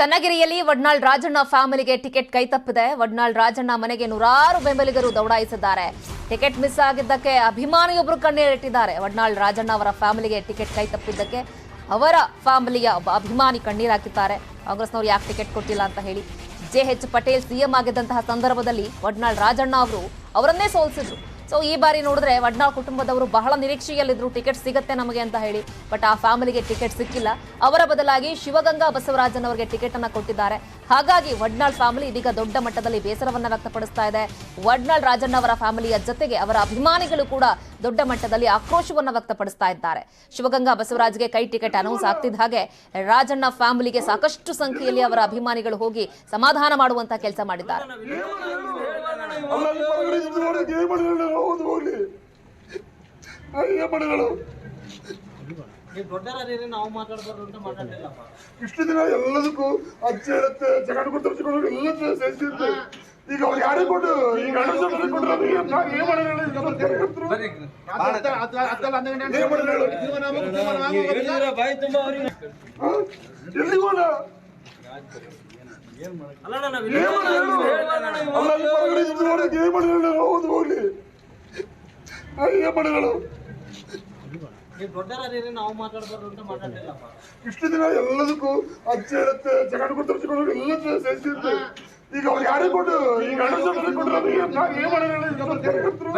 ಚನ್ನಗಿರಿಯಲ್ಲಿ ವಡ್ನಾಳ್ ರಾಜಣ್ಣ ಫ್ಯಾಮಿಲಿಗೆ ಟಿಕೆಟ್ ಕೈತಪ್ಪಿದೆ ವಡ್ನಾಳ್ ರಾಜಣ್ಣ ಮನೆಗೆ ನೂರಾರು ಬೆಂಬಲಿಗರು ದೌಡಾಯಿಸಿದ್ದಾರೆ. ಟಿಕೆಟ್ ಮಿಸ್ ಆಗಿದ್ದಕ್ಕೆ ಅಭಿಮಾನಿಯೊಬ್ಬರು ಕಣ್ಣೀರಿಟ್ಟಿದ್ದಾರೆ. ವಡ್ನಾಳ್ ರಾಜಣ್ಣ ಅವರ ಫ್ಯಾಮಿಲಿಗೆ ಟಿಕೆಟ್ ಕೈತಪ್ಪಿದ್ದಕ್ಕೆ ಅವರ ಫ್ಯಾಮಿಲಿಯ ಒಬ್ಬ ಅಭಿಮಾನಿ ಕಣ್ಣೀರಾಕಿದ್ದಾರೆ ಕಾಂಗ್ರೆಸ್ನವರು ಯಾಕೆ ಟಿಕೆಟ್ ಕೊಟ್ಟಿಲ್ಲ ಅಂತ ಹೇಳಿ ಜೆ ಎಚ್ ಪಟೇಲ್ ಸಿಎಂ ಆಗಿದ್ದಂತಹ ಸಂದರ್ಭದಲ್ಲಿ ವಡ್ನಾಳ್ ರಾಜಣ್ಣ ಅವರು ಅವರನ್ನೇ ಸೋಲಿಸಿದ್ರು. ಸೊ ಈ ಬಾರಿ ನೋಡಿದ್ರೆ ವಡ್ನಾಳ್ ಕುಟುಂಬದವರು ಬಹಳ ನಿರೀಕ್ಷೆಯಲ್ಲಿದ್ರು. ಟಿಕೆಟ್ ಸಿಗತ್ತೆ ನಮಗೆ ಅಂತ ಹೇಳಿ. ಬಟ್ ಆ ಫ್ಯಾಮಿಲಿಗೆ ಟಿಕೆಟ್ ಸಿಕ್ಕಿಲ್ಲ. ಅವರ ಬದಲಾಗಿ ಶಿವಗಂಗಾ ಬಸವರಾಜನ್ ಅವರಿಗೆ ಟಿಕೆಟ್ ಅನ್ನ ಕೊಟ್ಟಿದ್ದಾರೆ. ಹಾಗಾಗಿ ವಡ್ನಾಳ್ ಫ್ಯಾಮಿಲಿ ಇದೀಗ ದೊಡ್ಡ ಮಟ್ಟದಲ್ಲಿ ಬೇಸರವನ್ನ ವ್ಯಕ್ತಪಡಿಸ್ತಾ ಇದೆ. ವಡ್ನಾಳ್ ರಾಜಣ್ಣ ಅವರ ಫ್ಯಾಮಿಲಿಯ ಜೊತೆಗೆ ಅವರ ಅಭಿಮಾನಿಗಳು ಕೂಡ ದೊಡ್ಡ ಮಟ್ಟದಲ್ಲಿ ಆಕ್ರೋಶವನ್ನ ವ್ಯಕ್ತಪಡಿಸ್ತಾ ಇದ್ದಾರೆ. ಶಿವಗಂಗಾ ಬಸವರಾಜ್ಗೆ ಕೈ ಟಿಕೆಟ್ ಅನೌನ್ಸ್ ಆಗ್ತಿದ್ದ ಹಾಗೆ ರಾಜಣ್ಣ ಫ್ಯಾಮಿಲಿಗೆ ಸಾಕಷ್ಟು ಸಂಖ್ಯೆಯಲ್ಲಿ ಅವರ ಅಭಿಮಾನಿಗಳು ಹೋಗಿ ಸಮಾಧಾನ ಮಾಡುವಂತ ಕೆಲಸ ಮಾಡಿದ್ದಾರೆ. ಏನ್ ಹೌದು ಹೋಗ್ಲಿ. ಏನ್ ಇಷ್ಟು ದಿನ ಎಲ್ಲದಕ್ಕೂ ಅಜ್ಜಿ ಹೇಳುತ್ತೆ ಜಗನ್ ಕೊಟ್ಟು ಎಲ್ಲ ಸೇರಿಸಿರುತ್ತೆ ಈಗ ಅವ್ರು ಯಾರೇ ಕೊಟ್ಟು ಈಗ ಹೋದ ಇಷ್ಟು ದಿನ ಎಲ್ಲದಕ್ಕೂ ಅಜ್ಜಿ ಇರುತ್ತೆ ಜಗನ್ ಕೊಟ್ಟು ಎಲ್ಲ ಸೇರಿಸಿರುತ್ತೆ ಈಗ ಅವ್ರು ಯಾರೇ ಕೊಟ್ಟು ಈಗ ತುಂಬಾ ಕೊಟ್ರು